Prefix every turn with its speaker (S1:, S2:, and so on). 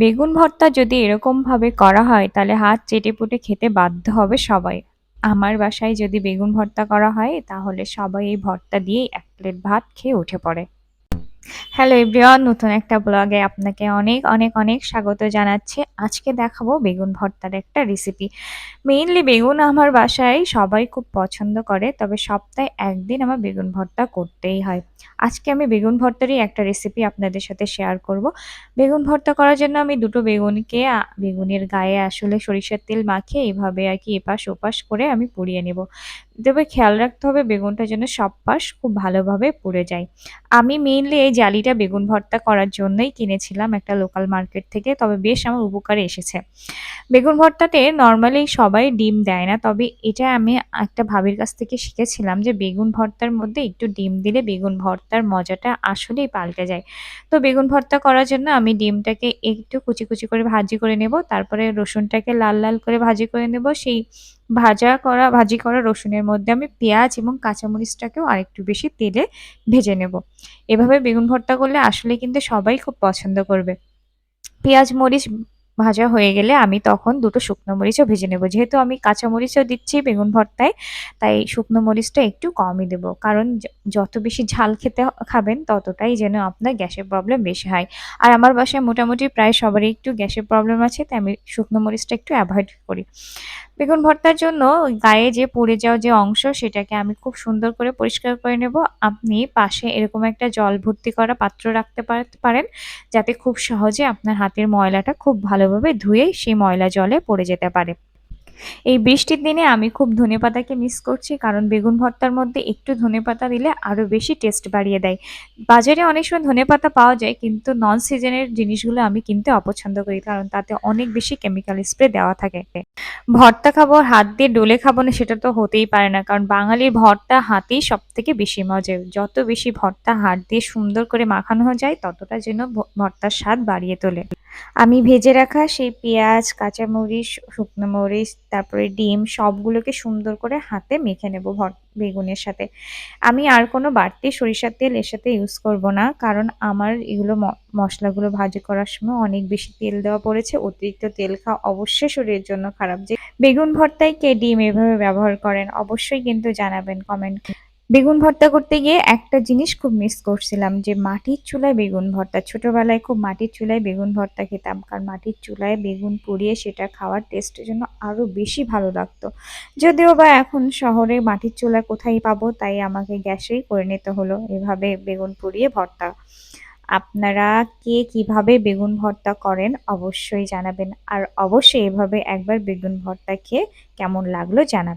S1: বেগুন ভর্তা যদি এরকমভাবে করা হয়, তাহলে হাত চেটে পুটে খেতে বাধ্য হবে সবাই। আমার বাসায় যদি বেগুন ভর্তা করা হয়, তাহলে সবাই এই ভর্তা দিয়েই এক প্লেট ভাত খেয়ে উঠে পড়ে। হ্যালো এভরিওয়ান নতুন একটা ব্লগে আপনাকে অনেক অনেক অনেক স্বাগত জানাচ্ছি। আজকে দেখাবো বেগুন ভর্তার একটা রেসিপি মেইনলি বেগুন আমার বাসায় সবাই খুব পছন্দ করে, তবে সপ্তাহে একদিন আমার বেগুন ভর্তা করতেই হয়। আজকে আমি বেগুন ভর্তারই একটা রেসিপি আপনাদের সাথে শেয়ার করব। বেগুন ভর্তা করার জন্য আমি দুটো বেগুনকে বেগুনের গায়ে আসলে সরিষার তেল মাখিয়ে এইভাবে আর কি এপাশ ওপাশ করে আমি পুড়িয়ে নেব। তবে খেয়াল রাখতে হবে বেগুনটা যেন সব পাশ খুব ভালোভাবে পুড়ে যায়। আমি মেইনলি এই জালিটা বেগুন ভর্তা করার জন্যই কিনেছিলাম একটা লোকাল মার্কেট থেকে, তবে বেশ আমার উপকারে এসেছে। বেগুন ভর্তাতে নর্মালি সবাই ডিম দেয় না, তবে এটা আমি একটা ভাবির কাছ থেকে শিখেছিলাম যে বেগুন ভর্তার মধ্যে একটু ডিম দিলে বেগুন ভর্তার মজাটা আসলেই পাল্টে যায়। তো বেগুন ভর্তা করার জন্য আমি ডিমটাকে একটু কুচি কুচি করে ভাজি করে নেব, তারপরে রসুনটাকে লাল লাল করে ভাজি করে নেব, সেই ভাজা করা, ভাজি করা রসুনের মধ্যে আমি পেঁয়াজ এবং কাঁচামরিচটাকেও আরেকটু বেশি তেলে ভেজে নেব। এভাবে বেগুন ভর্তা করলে আসলে কিন্তু সবাই খুব পছন্দ করবে। পেঁয়াজ, মরিচ ভাজা হয়ে গেলে আমি তখন দুটো শুকনো মরিচও ভেজে নেব। যেহেতু আমি কাঁচা মরিচও দিচ্ছি বেগুন ভর্তায়, তাই শুকনো মরিচটা একটু কমই দেব। কারণ যত বেশি ঝাল খেতে খাবেন ততটাই যেন আপনার গ্যাসের প্রবলেম বেশি হয়। আর আমার বাসায় মোটামুটি প্রায় সবারই একটু গ্যাসের প্রবলেম আছে, তাই আমি শুকনো মরিচটা একটু অ্যাভয়েড করি। বেগুন ভর্তার জন্য গায়ে যে পড়ে যাওয়া যে অংশ, সেটাকে আমি খুব সুন্দর করে পরিষ্কার করে নেব। আপনি পাশে এরকম একটা জল ভর্তি করা পাত্র রাখতে পারেন, যাতে খুব সহজে আপনার হাতের ময়লাটা খুব ভালোভাবে ধুয়ে সেই ময়লা জলে পড়ে যেতে পারে। এই বৃষ্টির দিনে আমি খুব ধনে পাতাকে মিস করছি কারণ বেগুন ভর্তার মধ্যে একটু ধনে পাতা দিলে আরও বেশি টেস্ট বাড়িয়ে দেয়। বাজারে অনেক সময় ধনে পাতা পাওয়া যায় কিন্তু নন সিজনের জিনিসগুলো আমি কিনতে অপছন্দ করি কারণ তাতে অনেক বেশি কেমিক্যাল স্প্রে দেওয়া থাকে। ভর্তা খাব, হাত দিয়ে ডোলে খাব না সেটা তো হতেই পারে না কারণ বাঙালির ভর্তা হাতেই সব থেকে বেশি মজা। যত বেশি ভর্তা হাত দিয়ে সুন্দর করে মাখানো যায় ততটা যেন ভর্তার স্বাদ বাড়িয়ে তোলে। আমি ভেজে রাখা সেই পেঁয়াজ, কাঁচামরিচ, শুকনো মরিচ, তারপরে ডিম সবগুলোকে সুন্দর করে হাতে মেখে নেব ভর, বেগুনের সাথে। আমি আর কোনো বাড়তি সরিষার তেল এর সাথে ইউজ করব না, কারণ আমার এগুলো মশলাগুলো ভাজি করার সময় অনেক বেশি তেল দেওয়া পড়েছে, অতিরিক্ত তেল খাওয়া অবশ্যই শরীরের জন্য খারাপ। যে, বেগুন ভর্তায় কে ডিম এভাবে ব্যবহার করেন অবশ্যই কিন্তু জানাবেন কমেন্ট। বেগুন ভর্তা করতে গিয়ে একটা জিনিস খুব মিস করছিলাম যে মাটির চুলায় বেগুন ভর্তা। ছোটবেলায় খুব মাটির চুলায় বেগুন ভর্তা খেতাম, কারণ মাটির চুলায় বেগুন পুড়িয়ে সেটা খাওয়ার টেস্টের জন্য আরও বেশি ভালো লাগতো। যদিও বা এখন শহরে মাটির চুলা কোথায় পাবো তাই আমাকে গ্যাসেই করে নিতে হলো এভাবে বেগুন পুড়িয়ে ভর্তা। আপনারা কে কীভাবে বেগুন ভর্তা করেন অবশ্যই জানাবেন, আর অবশ্যই এভাবে একবার বেগুন ভর্তা খেয়ে কেমন লাগল জানাবেন।